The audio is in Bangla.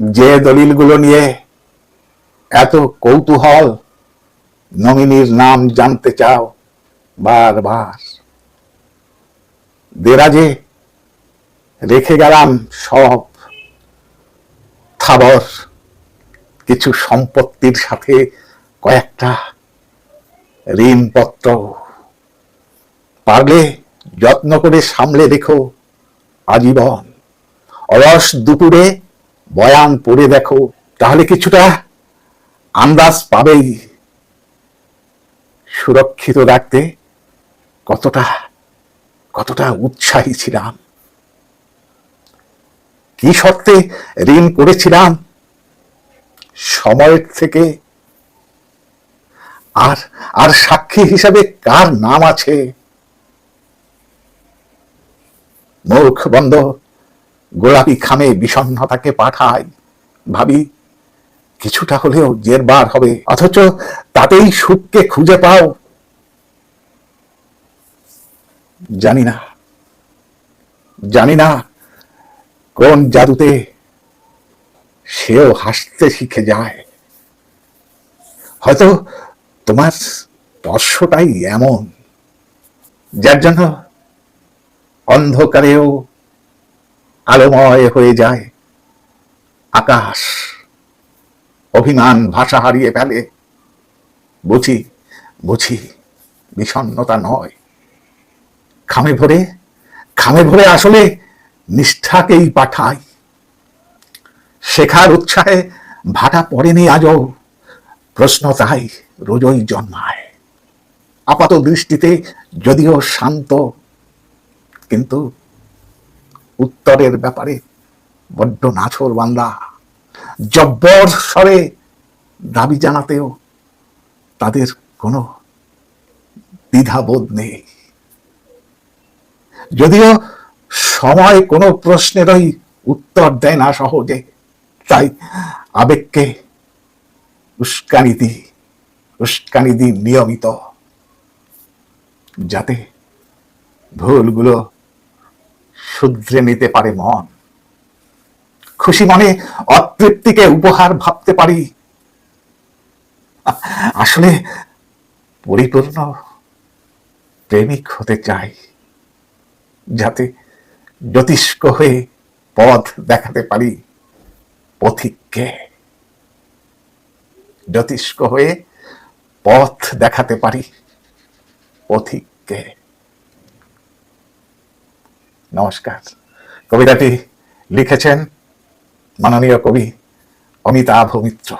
যে দলিলগুলো নিয়ে এত কৌতূহল, নমিনীর নাম জানতে চাও বারবার। দেরাজে রেখে গেলাম সব থাবর, কিছু সম্পত্তির সাথে কয়েকটা ঋণপত্র। পারলে যত্ন করে সামলে রেখো আজীবন। অলস দুপুরে বয়ান পড়ে দেখো, তাহলে কিছুটা আন্দাজ পাবেই। সুরক্ষিত রাখতে কতটা কতটা উৎসাহী ছিলাম। কি শর্তে ঋণ করেছিলাম? সময়ের থেকে আর আর সাক্ষী হিসাবে কার নাম আছে? মুখ বন্ধ। গোলাপি খামে বিষণ্ণতাকে পাঠায়। ভাবি, কিছুটা হলেও জেরবার হবে, অথচ তাতেই সুখকে খুঁজে পাও। জানি না জানি না কোন জাদুতে সেও হাসতে শিখে যায়। হয়তো তোমার স্পর্শটাই এমন, যার জন্য অন্ধকারেও আলোময় হয়ে যায়। আকাশ, অভিমান ভাষা হারিয়ে ফেলে। বুঝি বুঝি, বিষণ্ণতা নয়। খামে ভরে খামে ভরে আসলে নিষ্ঠাকেই পাঠাই। শেখার উৎসাহে ভাটা পড়েনি আজও। প্রশ্ন তাই রোজই জন্মায়। আপাত দৃষ্টিতে যদিও শান্ত, কিন্তু উত্তরের ব্যাপারে বড্ড নাছর বান্দা। জব্বর স্বরে দাবি জানাতেও তাদের কোনো দ্বিধাবোধ নেই। যদিও সময় কোনো প্রশ্নেরই উত্তর দেয় না সহজে, তাই আবেগকে উস্কানি দিই উস্কানি দিই নিয়মিত, যাতে ভুলগুলো শুধরে নিতে পারে মন। খুশি মনে অতৃপ্তিকে উপহার ভাবতে পারি। আসলে পরিপূর্ণ প্রেমিক হতে চাই, যাতে জ্যোতিষ্ক হয়ে পথ দেখাতে পারি পথিককে। জ্যোতিষ্ক হয়ে পথ দেখাতে পারি পথিককে। নমস্কার। কবিতাটি লিখেছেন মাননীয় কবি অমিতাভ মিত্র।